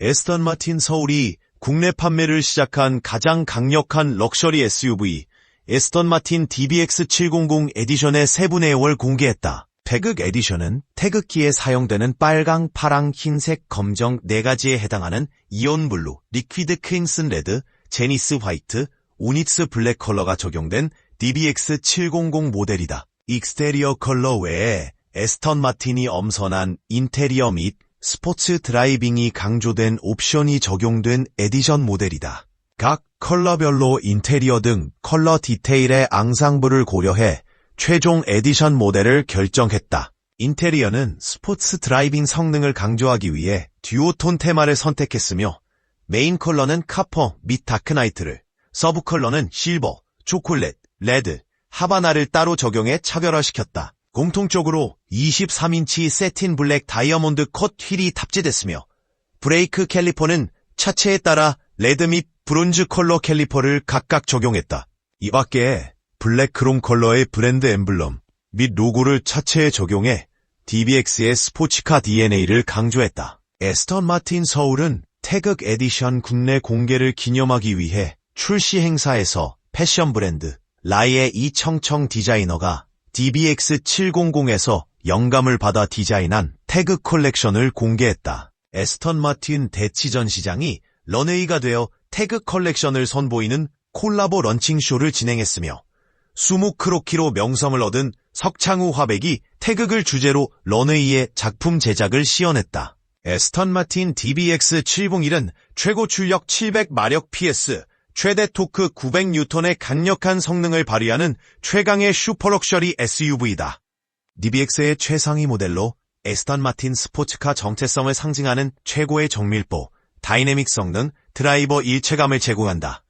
에스턴 마틴 서울이 국내 판매를 시작한 가장 강력한 럭셔리 SUV 에스턴 마틴 DBX700 에디션의 세부 내용을 공개했다. 태극 에디션은 태극기에 사용되는 빨강, 파랑, 흰색, 검정 네 가지에 해당하는 이온 블루, 리퀴드 크림슨 레드, 제니스 화이트, 오닉스 블랙 컬러가 적용된 DBX700 모델이다. 익스테리어 컬러 외에 에스턴 마틴이 엄선한 인테리어 및 스포츠 드라이빙이 강조된 옵션이 적용된 에디션 모델이다. 각 컬러별로 인테리어 등 컬러 디테일의 앙상블을 고려해 최종 에디션 모델을 결정했다. 인테리어는 스포츠 드라이빙 성능을 강조하기 위해 듀오톤 테마를 선택했으며 메인 컬러는 카퍼 및 다크나이트를, 서브 컬러는 실버, 초콜릿, 레드, 하바나를 따로 적용해 차별화시켰다. 공통적으로 23인치 세틴 블랙 다이아몬드 컷 휠이 탑재됐으며 브레이크 캘리퍼는 차체에 따라 레드 및 브론즈 컬러 캘리퍼를 각각 적용했다. 이 밖에 블랙 크롬 컬러의 브랜드 엠블럼 및 로고를 차체에 적용해 DBX의 스포츠카 DNA를 강조했다. 에스턴 마틴 서울은 태극 에디션 국내 공개를 기념하기 위해 출시 행사에서 패션 브랜드 라이의 이청청 디자이너가 DBX700에서 영감을 받아 디자인한 태극 컬렉션을 공개했다. 에스턴 마틴 대치전 시장이 런웨이가 되어 태극 컬렉션을 선보이는 콜라보 런칭쇼를 진행했으며 수묵 크로키로 명성을 얻은 석창우 화백이 태극을 주제로 런웨이의 작품 제작을 시연했다. 에스턴 마틴 DBX701은 최고 출력 700마력 PS, 최대 토크 900N의 강력한 성능을 발휘하는 최강의 슈퍼럭셔리 SUV다. DBX의 최상위 모델로 에스턴 마틴 스포츠카 정체성을 상징하는 최고의 정밀도, 다이내믹 성능, 드라이버 일체감을 제공한다.